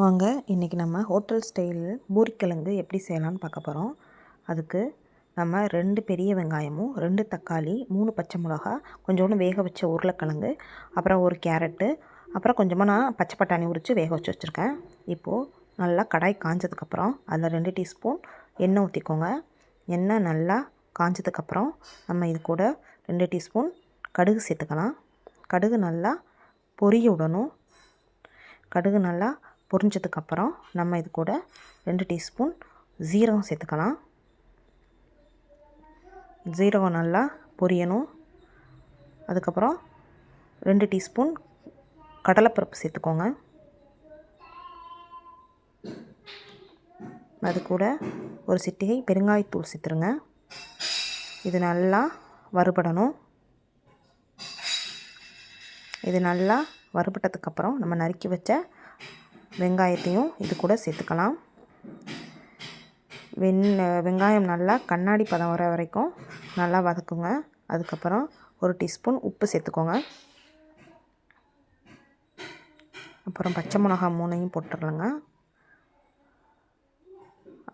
வாங்க இன்றைக்கி நம்ம ஹோட்டல் ஸ்டைல் பூரிக்கிழங்கு எப்படி செய்யலாம்னு பார்க்க போகிறோம் அதுக்கு நம்ம ரெண்டு பெரிய வெங்காயமும் ரெண்டு தக்காளி மூணு பச்சை மிளகா கொஞ்சோண்டு வேக வச்ச உருளைக்கிழங்கு அப்புறம் ஒரு கேரட்டு அப்புறம் கொஞ்சமாக நான் பச்சை பட்டாணி உரித்து வேக வச்சு வச்சுருக்கேன். இப்போது நல்லா கடாய் காஞ்சதுக்கப்புறம் அதில் ரெண்டு டீஸ்பூன் எண்ணெய் ஊற்றிக்கோங்க எண்ணெய் நல்லா காஞ்சதுக்கப்புறம் நம்ம இது கூட ரெண்டு டீஸ்பூன் கடுகு சேர்த்துக்கலாம். கடுகு நல்லா பொரிய விடணும். கடுகு நல்லா பொரிஞ்சதுக்கப்புறம் நம்ம இது கூட ரெண்டு டீஸ்பூன் ஜீரகம் சேர்த்துக்கலாம். ஜீரகம் நல்லா பொரியணும். அதுக்கப்புறம் ரெண்டு டீஸ்பூன் கடலைப்பருப்பு சேர்த்துக்கோங்க. அது கூட ஒரு சிட்டிகை பெருங்காயத்தூள் சேர்த்துருங்க. இது நல்லா வறுபடணும். இது நல்லா வறுபட்டதுக்கப்புறம் நம்ம நறுக்கி வச்ச வெங்காயத்தையும் இது கூட சேர்த்துக்கலாம். வெண் வெங்காயம் நல்லா கண்ணாடி பதம் வர வரைக்கும் நல்லா வதக்குங்க. அதுக்கப்புறம் ஒரு டீஸ்பூன் உப்பு சேர்த்துக்கோங்க. அப்புறம் பச்சை மிளகா மூணையும் போட்டுடலாங்க.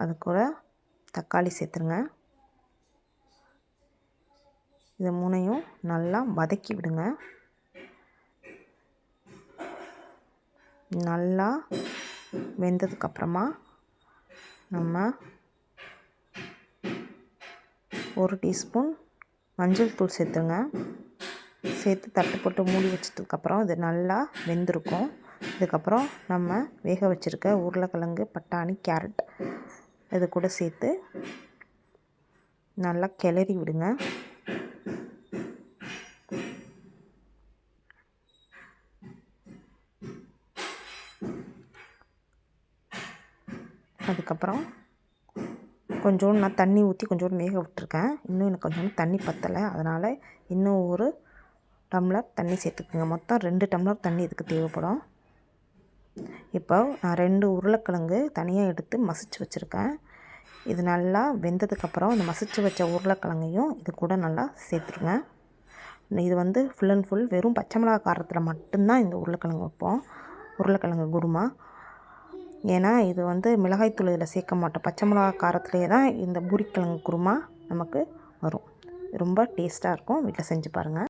அது கூட தக்காளி சேர்த்துருங்க. இது மூணையும் நல்லா வதக்கி விடுங்க. நல்லா வெந்ததுக்கப்புறமா நம்ம ஒரு டீஸ்பூன் மஞ்சள் தூள் சேர்த்துங்க. சேர்த்து தட்டு போட்டு மூடி வச்சதுக்கப்புறம் இது நல்லா வெந்திருக்கும். இதுக்கப்புறம் நம்ம வேக வச்சுருக்க உருளைக்கிழங்கு பட்டாணி கேரட் இது கூட சேர்த்து நல்லா கிளறி விடுங்க. அதுக்கப்புறம் கொஞ்சோண்டு நான் தண்ணி ஊற்றி கொஞ்சோண்டு வேக விட்டுருக்கேன். இன்னும் எனக்கு கொஞ்சோண்டு தண்ணி பற்றலை அதனால் இன்னும் ஒரு டம்ளர் தண்ணி சேர்த்துக்குங்க. மொத்தம் ரெண்டு டம்ளர் தண்ணி இதுக்கு தேவைப்படும். இப்போ நான் ரெண்டு உருளைக்கிழங்கு தனியாக எடுத்து மசிச்சு வச்சுருக்கேன். இது நல்லா வெந்ததுக்கப்புறம் இந்த மசிச்சு வச்ச உருளைக்கிழங்கையும் இது கூட நல்லா சேர்த்துருங்க. இது வந்து ஃபுல் அண்ட் ஃபுல் வெறும் பச்சை மிளகா காரத்தில் மட்டும்தான் இந்த உருளைக்கிழங்கு வைப்போம். உருளைக்கிழங்கு குருமா. ஏன்னா இது வந்து மிளகாய்த்தூள் இதில் சேர்க்க மாட்டோம். பச்சை மிளகா காரத்துலேயே தான் இந்த பூரிக்கிழங்கு குருமா நமக்கு வரும். ரொம்ப டேஸ்ட்டாக இருக்கும். வீட்டில் செஞ்சு பாருங்கள்